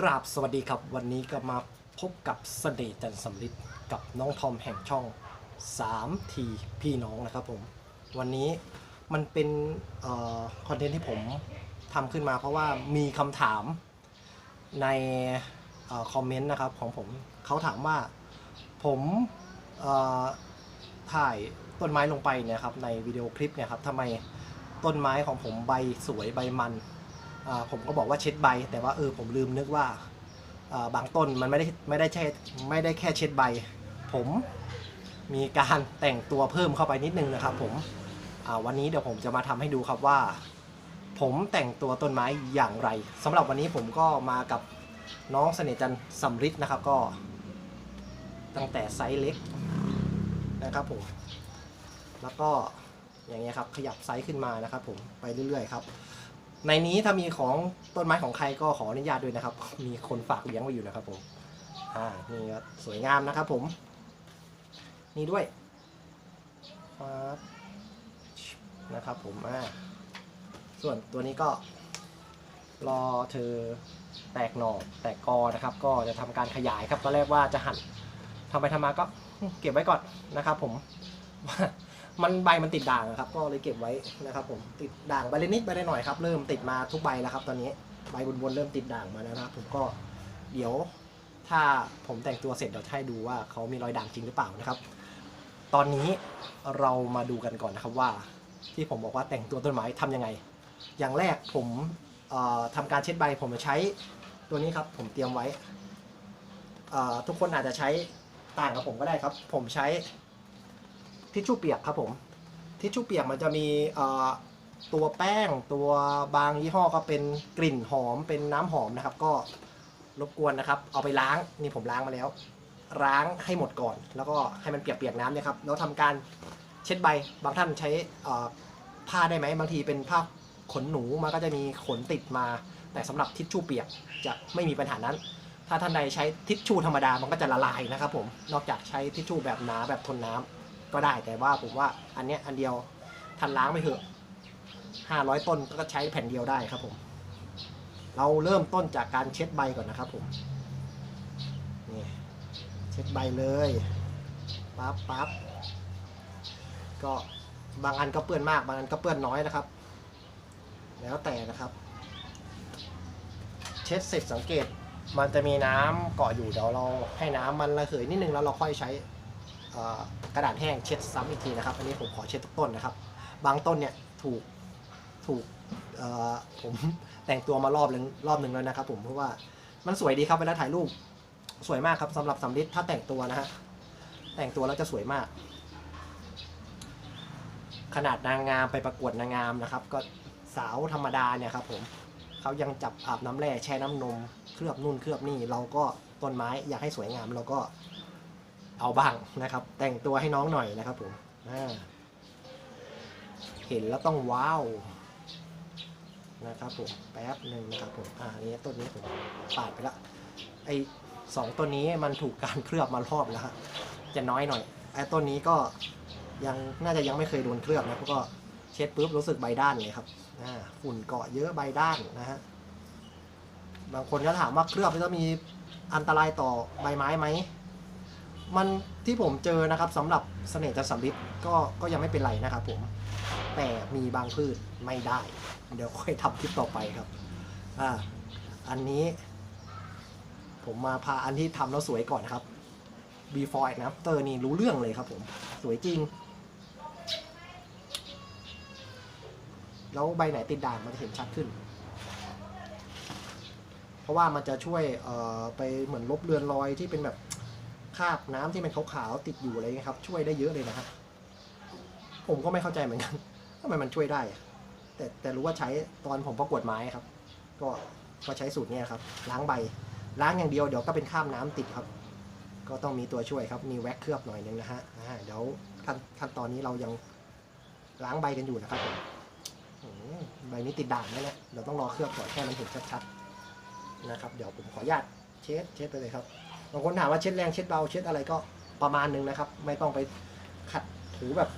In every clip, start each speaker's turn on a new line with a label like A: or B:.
A: กราบสวัสดีครับวันนี้ก็มาพบกับเสน่ห์จันทร์สำลิดกับน้องทอมแห่งช่อง 3 ทีพี่น้องนะครับผม วันนี้มันเป็นคอนเทนต์ที่ผมทำขึ้นมาเพราะว่ามีคำถามในคอมเมนต์นะครับของผมเขาถามว่าผมถ่ายต้นไม้ลงไปเนี่ยครับในวิดีโอคลิปเนี่ยครับทำไมต้นไม้ของผมใบสวยใบมัน ผมก็บอกว่าเช็ดใบ แต่ว่าเออผมลืมนึกว่าบางต้นมันไม่ได้ไม่ได้แค่ไม่ได้แค่เช็ดใบ ผมมีการแต่งตัวเพิ่มเข้าไปนิดนึงนะครับผมวันนี้เดี๋ยวผมจะมาทำให้ดูครับว่า ผมแต่งตัวต้นไม้อย่างไรสำหรับวันนี้ผมก็มากับน้องเสน่จันทร์สำริดนะครับก็ตั้งแต่ไซส์เล็กนะครับผมแล้วก็อย่างเงี้ยครับขยับไซส์ขึ้นมานะครับผมไปเรื่อยๆครับ ในนี้ถ้ามีของต้นไม้ของใครก็ขออนุญาตด้วยนะครับ มีคนฝากเลี้ยงไว้อยู่นะครับผมอ่านี่ก็สวยงามนะครับผม นี่ด้วยนะครับผมอ่าส่วนตัวนี้ก็ รอเธอแตกหน่อแตกกอนะครับ ก็จะทำการขยายครับตอนแรกว่าจะหั่นทำไปทำมาก็เก็บไว้ก่อนนะครับ ผม มันใบมันติดด่างอะครับ ก็เลยเก็บไว้นะครับ ผมติดด่างใบเล็กนิดใบเล็กหน่อยครับเริ่มติดมาทุกใบแล้วครับตอนนี้ใบบนๆเริ่มติดด่างมาแล้วนะครับ ผมก็เดี๋ยวถ้าผมแต่งตัวเสร็จเดี๋ยวให้ดูว่าเขามีรอยด่างจริงหรือเปล่านะครับ ตอนนี้เรามาดูกันก่อนนะครับว่า ที่ผมบอกว่าแต่งตัวต้นไม้ทำยังไง อย่างแรกผมเอ่อทำการเช็ดใบผมจะใช้ตัวนี้ครับ ผมเตรียมไว้ทุกคนอาจจะใช้ต่างกับผมก็ได้ครับ ผมใช้ ทิชชู่เปียกครับผม ทิชชู่เปียกมันจะมีตัวแป้งตัวบางยี่ห้อก็เป็นกลิ่นหอมเป็นน้ำหอมนะครับ ก็รบกวนนะครับ เอาไปล้างนี่ผมล้างมาแล้ว ล้างให้หมดก่อน แล้วก็ให้มันเปียกๆน้ำเนี่ยครับแล้วทำการเช็ดใบบางท่านใช้ผ้าได้ไหมบางทีเป็นผ้าขนหนูมันก็จะมีขนติดมา แต่สำหรับทิชชู่เปียกจะไม่มีปัญหานั้น ถ้าท่านใดใช้ทิชชู่ธรรมดามันก็จะละลายนะครับผมนอกจากใช้ทิชชู่แบบหนาแบบทนน้ำ ก็ได้แต่ว่าผมว่าอันเนี้ยอันเดียวทันล้างไปเถอะห้าร้อยต้นก็ใช้แผ่นเดียวได้ครับผม เราเริ่มต้นจากการเช็ดใบก่อนนะครับผมนี่เช็ดใบเลยปั๊บปั๊บก็บางอันก็เปื้อนมาก บางอันก็เปื้อนน้อยนะครับ แล้วแต่นะครับ เช็ดเสร็จสังเกต มันจะมีน้ำเกาะอยู่เดี๋ยวเราให้น้ำมันระเหยนิดนึงแล้วเราค่อยใช้ กระดาษแห้งเช็ดซ้ำอีกทีนะครับ อันนี้ผมขอเช็ดทุกต้นนะครับ บางต้นเนี่ยถูกถูกผมแต่งตัวมารอบนึงรอบหนึ่งแล้วนะครับ ผมเพราะว่ามันสวยดีครับเวลาถ่ายรูปสวยมากครับสำหรับสำลิดถ้าแต่งตัวนะฮะแต่งตัวแล้วจะสวยมาก ขนาดนางงามไปประกวดนางงามนะครับ ก็สาวธรรมดาเนี่ยครับ ผมเขายังจับอาบน้ำแร่แช่น้ำนม เคลือบนู่นเคลือบนี่เราก็ต้นไม้อยากให้สวยงามเราก็ เอาบ้างนะครับ แต่งตัวให้น้องหน่อยนะครับผมเห็นแล้วต้องว้าวนะครับผมแป๊บหนึ่งนะครับผมอ่านนี้ต้นนี้ผมปาดไปละไอสองต้นนี้มันถูกการเคลือบมารอบแล้วฮะจะน้อยหน่อยไอต้นนี้ก็ยังน่าจะยังไม่เคยโดนเคลือบนะเพราะก็เช็ดปุ๊บรู้สึกใบด้านเลยครับอ่าฝุ่นเกาะเยอะใบด้านนะฮะบางคนก็ถามว่าเคลือบแล้วมีอันตรายต่อใบไม้ไหม มันที่ผมเจอนะครับสำหรับเสน่ห์จันทร์สำลิดก็ก็ยังไม่เป็นไรนะครับผมแต่มีบางพืชไม่ได้ เดี๋ยวค่อยทำคลิปต่อไปครับอ่าอันนี้ ผมมาพาอันที่ทำแล้วสวยก่อนครับ before and after นี่รู้เรื่องเลยครับผมสวยจริง แล้วใบไหนติดด่างมันจะเห็นชัดขึ้น เพราะว่ามันจะช่วยเอ่อไปเหมือนลบเลือนรอยที่เป็นแบบ คราบน้ำที่มันขาวๆติดอยู่อะไรเงี้ยครับ ช่วยได้เยอะเลยนะครับ ผมก็ไม่เข้าใจเหมือนกันทำไมมันช่วยได้ แต่แต่รู้ว่าใช้ตอนผมประกวดไม้ครับ ก็ก็ใช้สูตรเนี้ยครับ ล้างใบล้างอย่างเดียวเดี๋ยวก็เป็นคราบน้ำติดครับ ก็ต้องมีตัวช่วยครับ มีแว็กเคลือบหน่อยนึงนะฮะเดี๋ยวขั้นขั้นตอนนี้เรายังล้างใบกันอยู่นะครับผมอืมใบนี้ติดด่างแน่ๆเดี๋ยวต้องรอเคลือบก่อนแค่มันเห็นชัดๆนะครับ เดี๋ยวผมขออนุญาตเช็ดเช็ดไปเลยครับ บางคนถามว่าเช็ดแรงเช็ดเบาเช็ดอะไรก็ประมาณนึงนะครับ ไม่ต้องไปขัดถูแบบ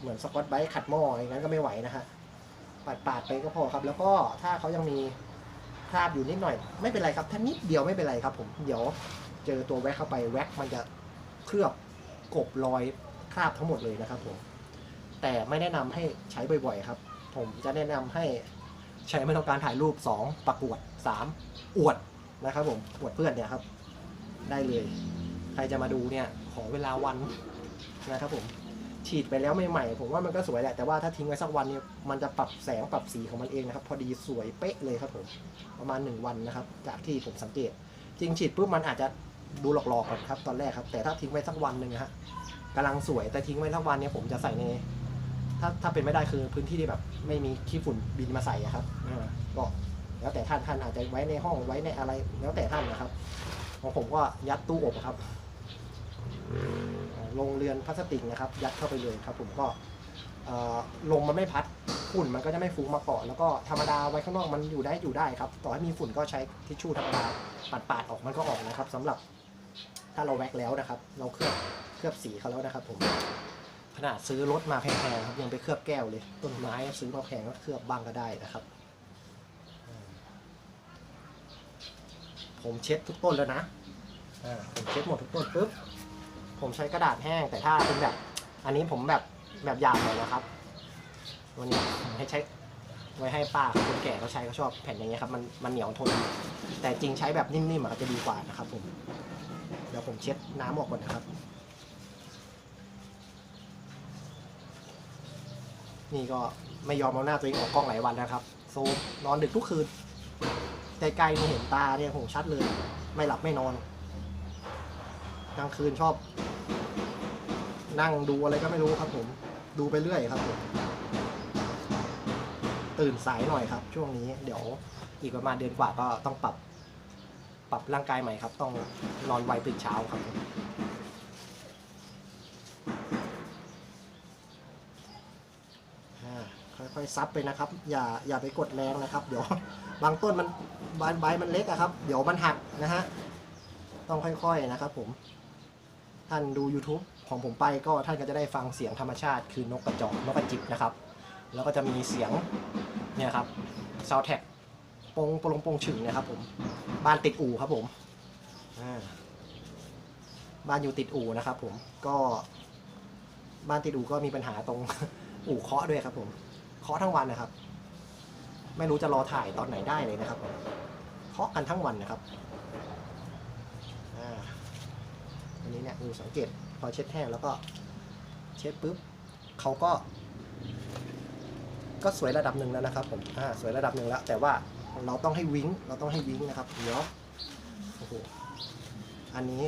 A: เหมือนสกอตไบรท์ขัดหม้ออย่างนั้นก็ไม่ไหวนะฮะปาดปาดไปก็พอครับ แล้วก็ถ้าเขายังมีคราบอยู่นิดหน่อย ไม่เป็นไรครับถ้านิดเดียวไม่เป็นไรครับ ผมเดี๋ยวเจอตัวแว็กเข้าไปแว็กมันจะเคลือบกบรอยคราบทั้งหมดเลยนะครับผมแต่ไม่แนะนำให้ใช้บ่อยๆครับ ผมจะแนะนำให้ใช้ไม่ต้องการถ่ายรูป 2 ประกวด 3 อวด นะครับผมอวดเพื่อนเนี่ยครับ ได้เลย ใครจะมาดูเนี่ย ขอเวลาวันนะครับผมฉีดไปแล้วใหม่ๆผมว่ามันก็สวยแหละแต่ว่าถ้าทิ้งไว้สักวันเนี่ยมันจะปรับแสงปรับสีของมันเองนะครับ พอดีสวยเป๊ะเลยครับผมประมาณ 1 วันนะครับ จากที่ผมสังเกต จริงฉีดปุ๊บมันอาจจะดูหลอกๆก่อนครับตอนแรกครับ แต่ถ้าทิ้งไว้สักวันหนึ่งฮะกำลังสวยแต่ทิ้งไว้สักวันเนี่ยผมจะใส่ในถ้าถ้าเป็นไม่ได้คือพื้นที่ที่แบบ ไม่มีขี้ฝุ่นบินมาใส่ครับอ่าก็ แล้วแต่ท่านท่านอาจจะไว้ในห้องไว้ในอะไร แล้วแต่ท่านนะครับ ของผมก็ยัดตู้อบครับลงเรือนพลาสติกนะครับ ยัดเข้าไปเลยครับ ผมก็ลมมันไม่พัดฝุ่นมันก็จะไม่ฟุ้งมาเกาะแล้วก็ธรรมดาไว้ข้างนอกมันอยู่ได้อยู่ได้ครับ ต่อให้มีฝุ่นก็ใช้ทิชชู่ธรรมดาปัดปาดๆออกมันก็ออกนะครับสำหรับถ้าเราแว็กแล้วนะครับ เราเคลือบเคลือบสีเขาแล้วนะครับ ผมขนาดซื้อรถมาแพงๆครับยังไปเคลือบแก้วเลย ต้นไม้ซื้อมาแพงก็เคลือบบ้างก็ได้นะครับอืม ผมเช็ดทุกต้นแล้วนะอ่าผมเช็ดหมดทุกต้นปุ๊บผมใช้กระดาษแห้ง แต่ถ้าเป็นแบบ อันนี้ผมแบบแบบหยาบเลยนะครับ วันนี้ให้ใช้ไว้ให้ป้าคนแก่เขาใช้เขาชอบแผ่นอย่างเงี้ยครับมันมันเหนียวทน แต่จริงใช้แบบนิ่มๆอะจะดีกว่านะครับ ผม เดี๋ยวผมเช็ดน้ำออกก่อนนะครับ นี่ก็ไม่ยอมเอาหน้าตัวเองออกกล้องหลายวันแล้วครับ โซมนอนดึกทุกคืน ไกลๆนี่เห็นตาเนี่ยผมชัดเลย ไม่หลับไม่นอนกลางคืนชอบ นั่งดูอะไรก็ไม่รู้ครับผม ดูไปเรื่อยครับผมตื่นสายหน่อยครับ ช่วงนี้เดี๋ยวอีกประมาณเดือนกว่าก็ต้องปรับ ปรับร่างกายใหม่ครับ ต้องนอนไวตื่นเช้าครับผม อ่าค่อยๆ ซับไปนะครับ อย่าอย่าไปกดแรงนะครับ เดี๋ยวบางต้นมันใบใบมันเล็กอะครับ เดี๋ยวมันหักนะฮะต้องค่อยๆนะครับ ผม ท่านดู YouTube ของผมไปก็ท่านก็จะได้ฟังเสียงธรรมชาติ คือนกกระจอกนกกระจิบนะครับ แล้วก็จะมีเสียงเนี่ยครับซาวแท็กปงปลงปงฉึงนะครับ ผมบ้านติดอู่ครับผมบ้านอยู่ติดอู่นะครับ ผมก็บ้านติดอู่ก็มีปัญหาตรงอู่เคาะด้วยครับผม เคาะทั้งวันนะครับ ไม่รู้จะรอถ่ายตอนไหนได้เลยนะครับเคาะกันทั้งวันนะครับอันนี้เนี่ยดูสังเกตพอเช็ดแห้งแล้วก็เช็ดปุ๊บเขาก็ ก็สวยระดับหนึ่งแล้วนะครับ ผมอ่าสวยระดับหนึ่งแล้ว แต่ว่าเราต้องให้วิ้งเราต้องให้วิ้งนะครับเดี๋ยวโอ้โหอันนี้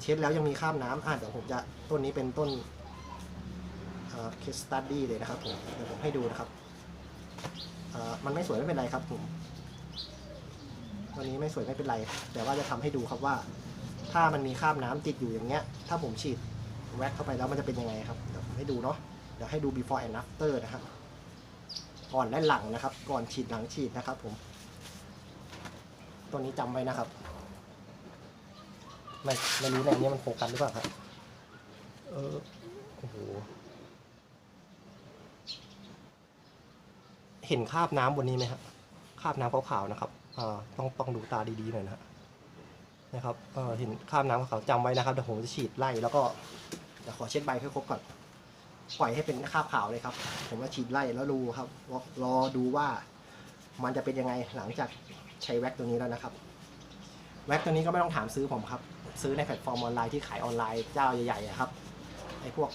A: เช็ดแล้วยังมีข้ามน้ำอ่าเดี๋ยวผมจะต้นนี้เป็นต้น เคสตัดดี้เลยนะครับผมเดี๋ยวผมให้ดูนะครับเออมันไม่สวยไม่เป็นไรครับผมวันนี้ไม่สวยไม่เป็นไร แต่ว่าจะทำให้ดูครับว่า ถ้ามันมีคราบน้ำติดอยู่อย่างเงี้ย ถ้าผมฉีดแว็กเข้าไปแล้วมันจะเป็นยังไงครับเดี๋ยวผมให้ดูเนาะเดี๋ยวให้ดู before and after นะครับ ก่อนและหลังนะครับ ก่อนฉีดหลังฉีดนะครับ ผม ตัวนี้จำไว้นะครับ ไม่ไม่รู้ในนี้มันโฟกัสหรือเปล่าครับเออโอ้โห เห็นคราบน้ำบนนี้ไหมครับคราบน้ำขาวๆนะครับอ่าต้องต้องดูตาดีๆหน่อยนะฮะนะครับเออเห็นคราบน้ำขาวๆจำไว้นะครับเดี๋ยวผมจะฉีดไล่แล้วก็เดี๋ยวขอเช็ดใบให้ครบก่อน ปล่อยให้เป็นคราบขาวเลยครับ ผมจะฉีดไล่แล้วดูครับรอรอดูว่ามันจะเป็นยังไงหลังจากใช้แว็กตัวนี้แล้วนะครับ แว็กตัวนี้ก็ไม่ต้องถามซื้อผมครับ ซื้อในแพลตฟอร์มออนไลน์ที่ขายออนไลน์เจ้าใหญ่ๆอะครับไอ้พวก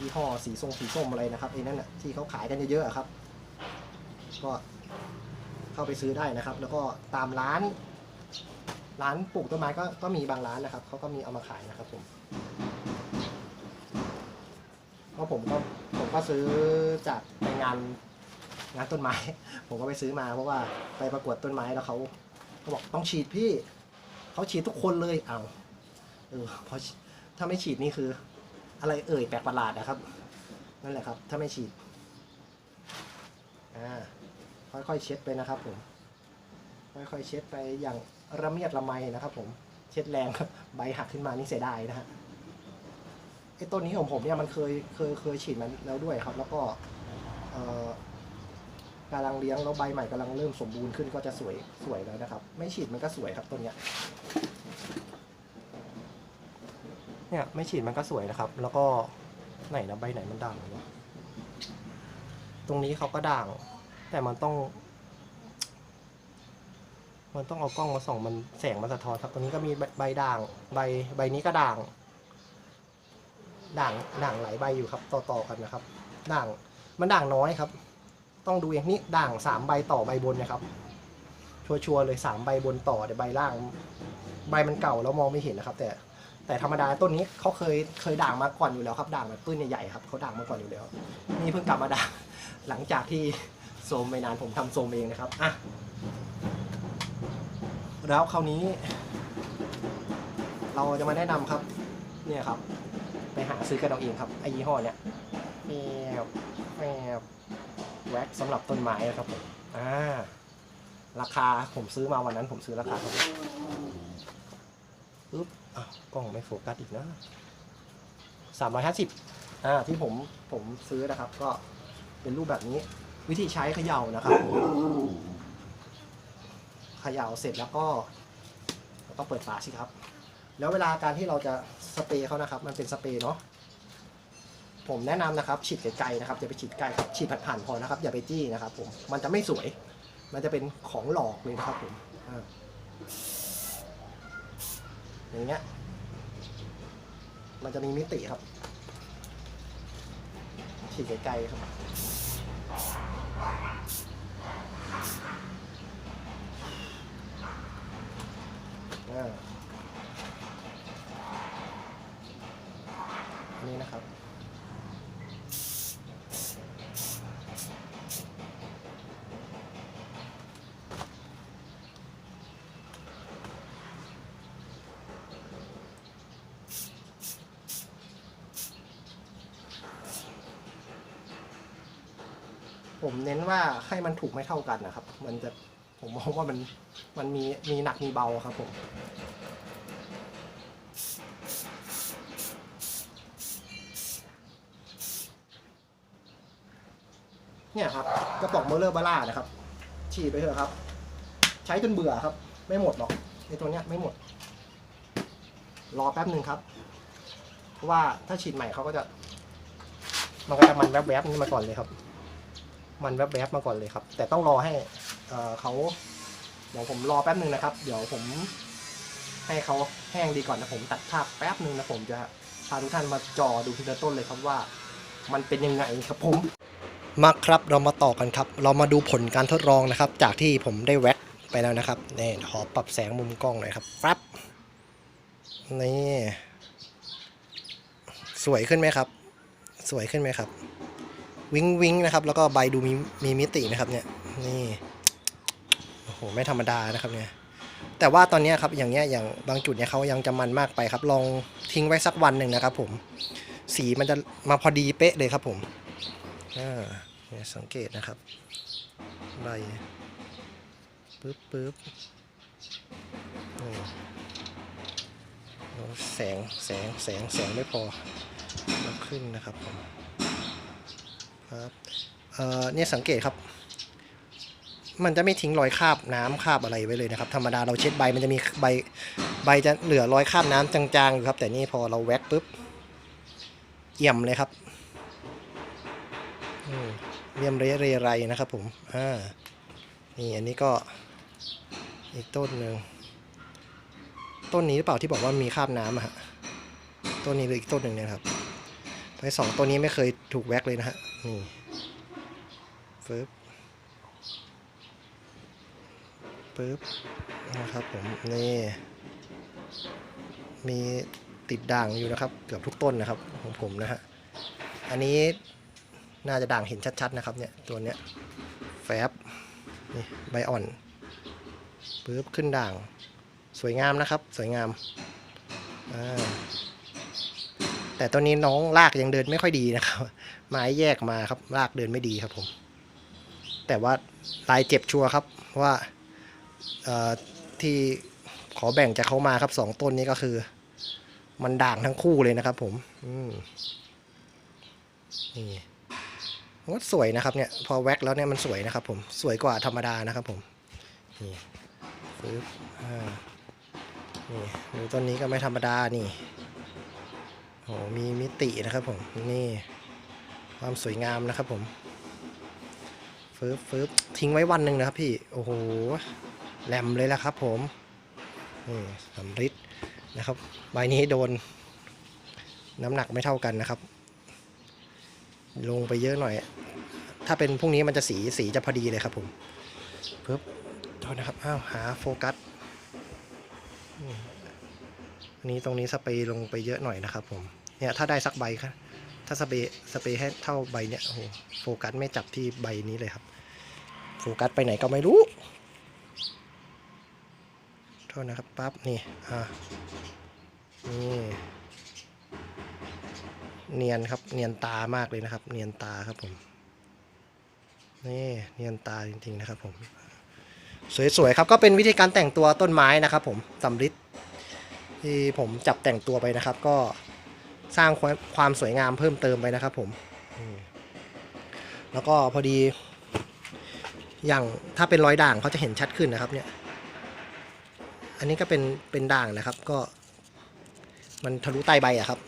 A: ยี่ห้อสีส้มสีส้มอะไรนะครับไอ้นั่นน่ะที่เขาขายกันเยอะๆครับ ก็เข้าไปซื้อได้นะครับ แล้วก็ตามร้าน ร้านปลูกต้นไม้ก็ก็มีบางร้านนะครับเขาก็มีเอามาขายนะครับผมเพราะผมก็ผมก็ซื้อจากในงานงานต้นไม้ ผมก็ไปซื้อมาเพราะว่าไปประกวดต้นไม้แล้วเขาเขาบอกต้องฉีดพี่เขาฉีดทุกคนเลยเอาเออพอถ้าไม่ฉีดนี่คือ อะไรเอ่ยแปลกประหลาดนะครับ นั่นแหละครับ ถ้าไม่ฉีดอ่าค่อยๆเช็ดไปนะครับผม ค่อยๆเช็ดไปอย่างระเมียดระไมนะครับ ผม เช็ดแรงครับใบหักขึ้นมานี่เสียดายนะฮะไอ้ต้นนี้ของผมเนี่ยมันเคยเคยเคยฉีดมันแล้วด้วยครับ แล้วก็เอ่อกำลังเลี้ยงแล้วใบใหม่กำลังเริ่มสมบูรณ์ขึ้นก็จะสวยสวยแล้วนะครับ ไม่ฉีดมันก็สวยครับต้นเนี้ย เนี่ยไม่ฉีดมันก็สวยนะครับ แล้วก็ไหนนะใบไหนมันด่างวะตรงนี้เขาก็ด่าง แต่มันต้อง มันต้องเอากล้องมาส่องมันแสงมันสะท้อนครับตรงนี้ก็มีใบใบด่าง ใบใบนี้ก็ด่าง ด่างด่างหลายใบอยู่ครับ ต่อต่อกันนะครับ ด่างมันด่างน้อยครับ ต้องดูเองนี้ด่างสามใบต่อใบบนนะครับ ชัวร์ๆเลยสามใบบนต่อเดี๋ยวใบล่าง ใบมันเก่าแล้วมองไม่เห็นนะครับ แต่ แต่ธรรมดาต้นนี้เขาเคยเคยด่างมาก่อนอยู่แล้วครับด่างแบบต้นใหญ่ๆครับเขาด่างมาก่อนอยู่แล้ว นี่เพิ่งกลับมาด่างหลังจากที่โซมไม่นานผมทำโซมเองนะครับอะแล้วคราวนี้ เราจะมาแนะนำครับ เนี่ยครับ ไปหาซื้อกันเอาเองครับไอยี่ห้อเนี้ยแมวแมวแว็กสำหรับต้นไม้นะครับผมอ่าราคาผมซื้อมาวันนั้นผมซื้อราคาเท่าไหร่ ปึ๊บอ้าวกล้องไม่โฟกัสอีกนะสามร้อยห้าสิบอ่าที่ผมผมซื้อนะครับ ก็เป็นรูปแบบนี้วิธีใช้เขย่านะครับเขย่าเสร็จแล้วก็แล้วก็เปิดฝาสิครับ แล้วเวลาการที่เราจะสเปรย์เขานะครับ มันเป็นสเปรย์เนาะผมแนะนำนะครับ ฉีดไกลๆนะครับอย่าไปฉีดใกล้ครับฉีดผ่านๆพอนะครับ อย่าไปจี้นะครับ ผมมันจะไม่สวย มันจะเป็นของหลอกเลยนะครับผมอ่า อย่างเงี้ย มันจะมีมิติครับ ฉีดไกลๆครับ อ่า อันนี้นะครับ ผมเน้นว่าให้มันถูกไม่เท่ากันนะครับ มันจะผมมองว่ามันมันมีมีหนักมีเบาครับผมเนี่ยครับกระป๋องเมอเลอร์บาร่านะครับ ฉีดไปเถอะครับ ใช้จนเบื่อครับ ไม่หมดหรอกในตัวเนี้ยไม่หมด รอแป๊บหนึ่งครับ เพราะว่าถ้าฉีดใหม่เขาก็จะ มันก็จะมันแวบๆนี่มาก่อนเลยครับ มันแวบๆมาก่อนเลยครับ แต่ต้องรอให้เเขาเดี๋ยวผมรอแป๊บหนึ่งนะครับ เดี๋ยวผมให้เขาแห้งดีก่อนนะผมตัดภาพแป๊บหนึ่งนะผมจะพาทุกท่านมาจอดูทีละต้นเลยครับว่า มันเป็นยังไงครับผมมาครับเรามาต่อกันครับ เรามาดูผลการทดลองนะครับ จากที่ผมได้แว็กไปแล้วนะครับนี่ขอปรับแสงมุมกล้องหน่อยครับฟับนี่สวยขึ้นไหมครับ สวยขึ้นไหมครับ วิงวิงนะครับ แล้วก็ใบดูมีมีมิตินะครับเนี่ยนี่โอ้โหไม่ธรรมดานะครับเนี่ยแต่ว่าตอนนี้ครับอย่างเงี้ยอย่างบางจุดเนี่ยเขายังจะมันมากไปครับ ลองทิ้งไว้สักวันหนึ่งนะครับ ผมสีมันจะมาพอดีเป๊ะเลยครับผมอ่าเนี่ยสังเกตนะครับใบปึ๊บปึ๊บโอ้แสงแสงแสงแสงไม่พอแล้วขึ้นนะครับผม ครับเนี่ยสังเกตครับ มันจะไม่ทิ้งรอยคราบน้ำคราบอะไรไว้เลยนะครับ ธรรมดาเราเช็ดใบมันจะมีใบใบจะเหลือรอยคราบน้ำจางๆอยู่ครับ แต่นี่พอเราแว็กปุ๊บเอี่ยมเลยครับเรียมเรเรไรนะครับผม อ่า นี่อันนี้ก็อีกต้นหนึ่ง ต้นนี้หรือเปล่าที่บอกว่ามีคราบน้ำอะฮะ ต้นนี้หรืออีกต้นหนึ่งเนี่ยครับ ไปสองต้นนี้ไม่เคยถูกแว็กเลยนะฮะ นี่ฟึบปึ๊บนะครับผม นี่ มีติดด่างอยู่นะครับ เกือบทุกต้นนะครับของผมนะฮะ อันนี้น่าจะด่างเห็นชัดๆนะครับเนี่ยตัวเนี้ยแฟบนี่ใบอ่อนปึ๊บขึ้นด่าง สวยงามนะครับ สวยงามอ่า แต่ตัวนี้น้องลากยังเดินไม่ค่อยดีนะครับ ไม้แยกมาครับลากเดินไม่ดีครับผม แต่ว่าลายเจ็บชัวร์ครับว่าที่ขอแบ่งจากเขามาครับสองต้นนี้ก็คือ มันด่างทั้งคู่เลยนะครับผมนี่โอ้สวยนะครับเนี่ยพอแว็กแล้วเนี่ยมันสวยนะครับ ผมสวยกว่าธรรมดานะครับ ผมนี่ปึ๊บอ่านี่ดูต้นนี้ก็ไม่ธรรมดานี่ โหมีมิตินะครับผม นี่ความสวยงามนะครับผมฟึบฟึบทิ้งไว้วันหนึ่งนะครับพี่ โอ้โหแหลมเลยละครับผมนี่สำริดนะครับใบนี้โดน น้ำหนักไม่เท่ากันนะครับ ลงไปเยอะหน่อย ถ้าเป็นพรุ่งนี้มันจะสีสีจะพอดีเลยครับผมปึ๊บโทษนะครับ อ้าว หาโฟกัส นี้ตรงนี้สเปรย์ลงไปเยอะหน่อยนะครับผมเนี่ยถ้าได้สักใบครับถ้าสเปรย์สเปรย์ให้เท่าใบเนี่ยโอ้โหโฟกัสไม่จับที่ใบนี้เลยครับ โฟกัสไปไหนก็ไม่รู้โทษนะครับปั๊บนี่อ่านี่เนียนครับเนียนตามากเลยนะครับ เนียนตาครับผมนี่เนียนตาจริงๆนะครับผม สวยๆครับก็เป็นวิธีการแต่งตัวต้นไม้นะครับผมสำริด ที่ผมจับแต่งตัวไปนะครับ ก็สร้างความสวยงามเพิ่มเติมไปนะครับผมอืมแล้วก็พอดี อย่างถ้าเป็นรอยด่างเขาจะเห็นชัดขึ้นนะครับ เนี่ย อันนี้ก็เป็นเป็นด่างนะครับ ก็ มันทะลุใต้ใบอะครับ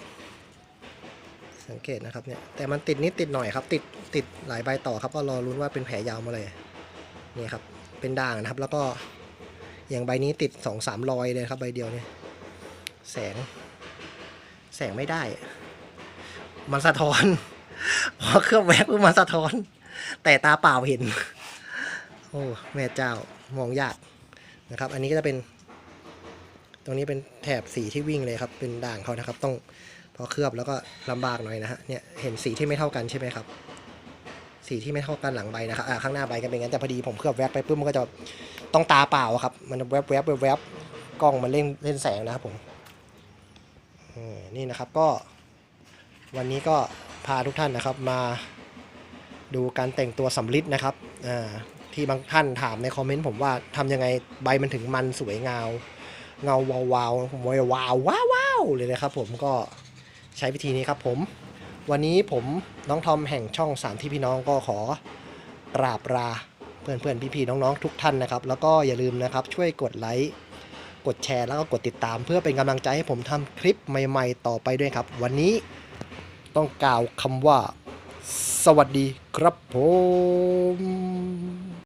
A: สังเกตนะครับเนี่ยแต่มันติดนิดติดหน่อยครับ ติดติดหลายใบต่อครับ ก็รอรุ้นว่าเป็นแผลยาวมาเลยนี่ครับ เป็นด่างนะครับ แล้วก็อย่างใบนี้ติดสองสามรอยเลยครับใบเดียวเนี่ย แสง แสงไม่ได้ มันสะท้อน พอเครื่องแว็กปุ๊บมันสะท้อน แต่ตาเปล่าเห็น โอ้แม่เจ้ามองยากนะครับ อันนี้ก็จะเป็น ตรงนี้เป็นแถบสีที่วิ่งเลยครับ เป็นด่างเขานะครับ ต้องพอเคลือบแล้วก็ลำบากหน่อยนะฮะเนี่ยเห็นสีที่ไม่เท่ากันใช่ไหมครับ สีที่ไม่เท่ากันหลังใบนะครับอ่าข้างหน้าใบก็เป็นงั้นแต่พอดีผมเคลือบแวบไปปุ๊บมันก็จะต้องตาเปล่าครับ มันแวบแวบแวบแวบกล้องมันเล่นเล่นแสงนะครับผม นี่นะครับก็วันนี้ก็พาทุกท่านนะครับมาดูการแต่งตัวสำลิดนะครับที่บางท่านถามในคอมเมนต์ผมว่าทำยังไงใบมันถึงมันสวยงามเงาวาววาวผมวาวาวว้าววาวเลยนะครับผมก็ใช้วิธีนี้ครับผม วันนี้ผมน้องทอมแห่งช่องสามที่พี่น้องก็ขอกราบลาเพื่อนเพื่อนพี่ๆน้องๆทุกท่านนะครับ แล้วก็อย่าลืมนะครับช่วยกดไลค์ กดแชร์แล้วก็กดติดตาม เพื่อเป็นกำลังใจให้ผมทำคลิปใหม่ ๆ ต่อไปด้วยครับ วันนี้ต้องกล่าวคำว่า สวัสดีครับผม